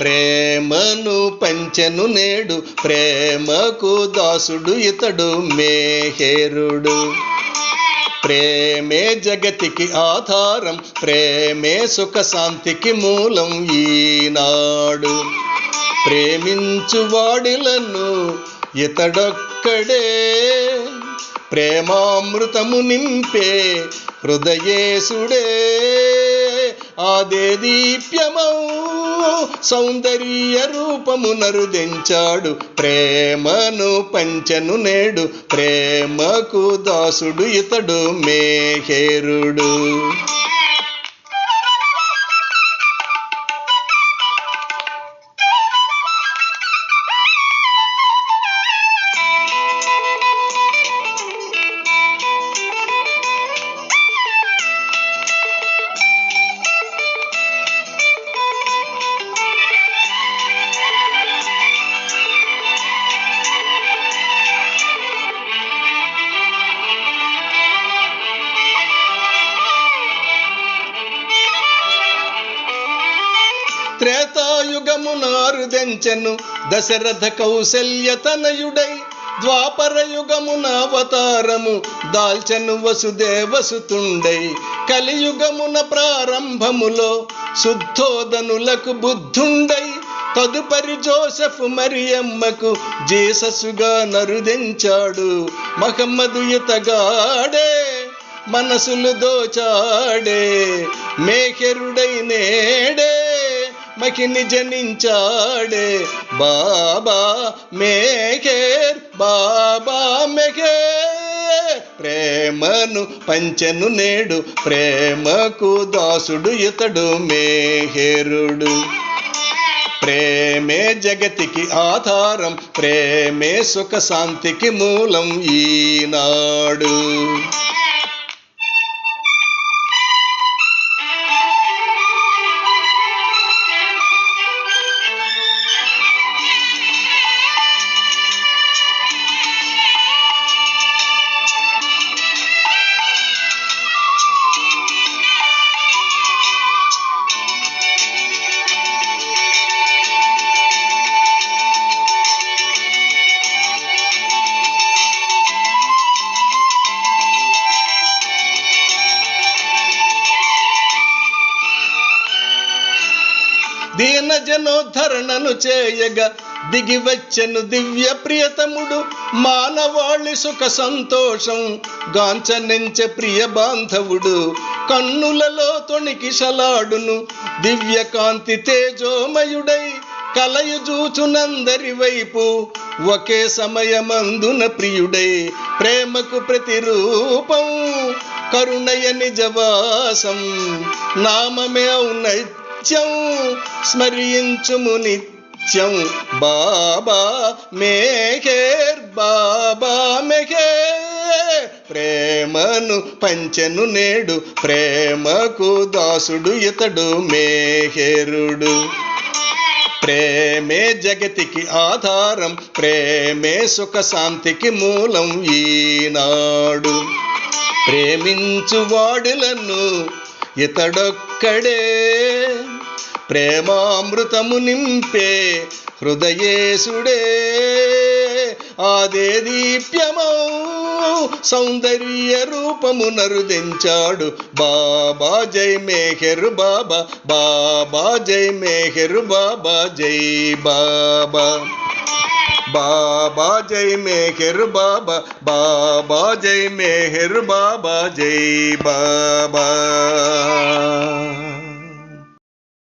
ప్రేమను పంచెను నేడు ప్రేమకు దాసుడు ఇతడు మేహేరుడు. ప్రేమే జగతికి ఆధారం ప్రేమే సుఖ శాంతికి మూలం ఈనాడు. ప్రేమించు వాడిలను ఇతడొక్కడే. ప్రేమామృతము నింపే హృదయేశుడే. ఆదే దీప్యమౌ సౌందర్య రూపము నరుదించాడు. ప్రేమను పంచను నేడు. ప్రేమకు దాసుడు ఇతడు మేహేరుడు. త్రేతాయుగమునారుదెంచెను దశరథ కౌశల్య తనయుడై ద్వాపరయుగమున అవతారము దాల్చెను వసుదేవసుతుండై. కలియుగమున ప్రారంభములో శుద్ధోదనులకు బుద్ధుండై. తదుపరి జోసెఫ్ మరియమ్మకు జీససుగా నరుదించాడు. మహమ్మదు ఇతగాడే మనసులు దోచాడే. మేకెరుడైన మకిని జనించాడే బాబా మేకేర్ బాబా మేకే ప్రేమను పంచెను నేడు ప్రేమకు దాసుడు ఇతడు మేహేరుడు. ప్రేమే జగతికి ఆధారం ప్రేమే సుఖ శాంతికి మూలం ఈనాడు. జనోద్ధరణను చేయగా దిగివచ్చెను దివ్య ప్రియతముడు. మానవాళి సుఖ సంతోషం గాంచనెంచె ప్రియ బాంధవుడు. కన్నులలో తొణికి సలాడును దివ్య కాంతి తేజోమయుడై కలయుజూచునందరి వైపు ఒకే సమయమందున ప్రియుడై ప్రేమకు ప్రతిరూపం కరుణయ నిజవాసం నామమే ఔన్నత్యం స్మరించుము నిత్యం. బాబా మేఘేర్ బాబా మేఘే ప్రేమను పంచెను నేడు ప్రేమకు దాసుడు ఇతడు మేహేరుడు. ప్రేమే జగతికి ఆధారం ప్రేమే సుఖ శాంతికి మూలం ఈనాడు. ప్రేమించు వాడులను ఇతడొక్కడే. ప్రేమామృతము నింపే హృదయేశుడే. ఆదే దీప్యమౌ సౌందర్య రూపము నరుదించాడు బాబా జై మేహెరు బాబా బాబా జై మేహెరు బాబా జై బాబా. బాబా జై మేహెరు బాబా బాబా జై మేహెరు బాబా జై బాబా.